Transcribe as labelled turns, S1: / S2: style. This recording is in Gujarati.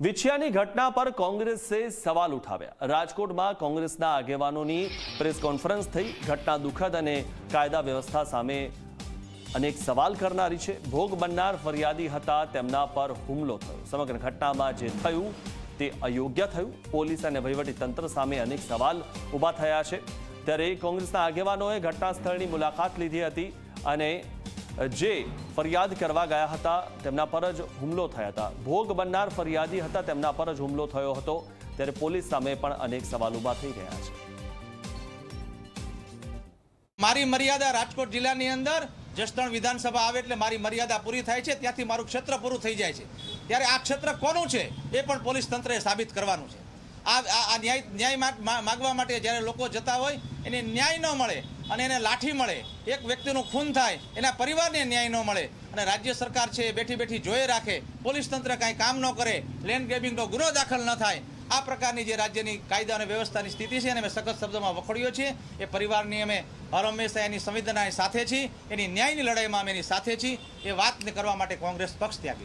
S1: વિછિયાની ઘટના પર કોંગ્રેસે સવાલ ઉઠાવ્યા. રાજકોટમાં કોંગ્રેસના આગેવાનોની પ્રેસ કોન્ફરન્સ થઈ. ઘટના દુઃખદ અને કાયદા વ્યવસ્થા સામે અનેક સવાલ કરનારી છે. ભોગ બનનાર ફરિયાદી હતા, તેમના પર હુમલો થયો. સમગ્ર ઘટનામાં જે થયું તે અયોગ્ય થયું. પોલીસ અને તંત્ર સામે અનેક સવાલ ઊભા થયા છે. ત્યારે કોંગ્રેસના આગેવાનોએ ઘટના સ્થળની મુલાકાત લીધી હતી અને જે ફરિયાદ કરવા ગયા હતા, તેમના પર જ હુમલો થયા હતા. ભોગ બનનાર ફરિયાદી હતા, તેમના પર જ હુમલો થયો હતો. ત્યારે પોલીસ સામે પણ અનેક સવાલ ઊભા થઈ રહ્યા છે.
S2: મારી મર્યાદા રાજકોટ જિલ્લાની અંદર, જસદણ વિધાનસભા આવે એટલે મારી મર્યાદા પૂરી થાય છે, ત્યાંથી મારું ક્ષેત્ર પૂરું થઈ જાય છે. ત્યારે આ ક્ષેત્ર કોનું છે, એ પણ પોલીસ તંત્રએ સાબિત કરવાનું છે. આ ન્યાય ન્યાય માગ- માગવા માટે જ્યારે લોકો જતા હોય, એને ન્યાય ન મળે અને એને લાઠી મળે. એક વ્યક્તિનું ખૂન થાય, એના પરિવારને ન્યાય ન મળે. અને રાજ્ય સરકાર છે એ બેઠી બેઠી જોઈ રાખે. પોલીસ તંત્ર કાંઈ કામ ન કરે, લેન્ડ ગ્રેબિંગનો ગુનો દાખલ ન થાય. આ પ્રકારની જે રાજ્યની કાયદા અને વ્યવસ્થાની સ્થિતિ છે એને અમે સખત શબ્દોમાં વખોડ્યો છીએ. એ પરિવારની અમે હર હંમેશા એની સંવેદના સાથે છીએ. એની ન્યાયની લડાઈમાં અમે એની સાથે છીએ. એ વાતને કરવા માટે કોંગ્રેસ પક્ષ ત્યાગી.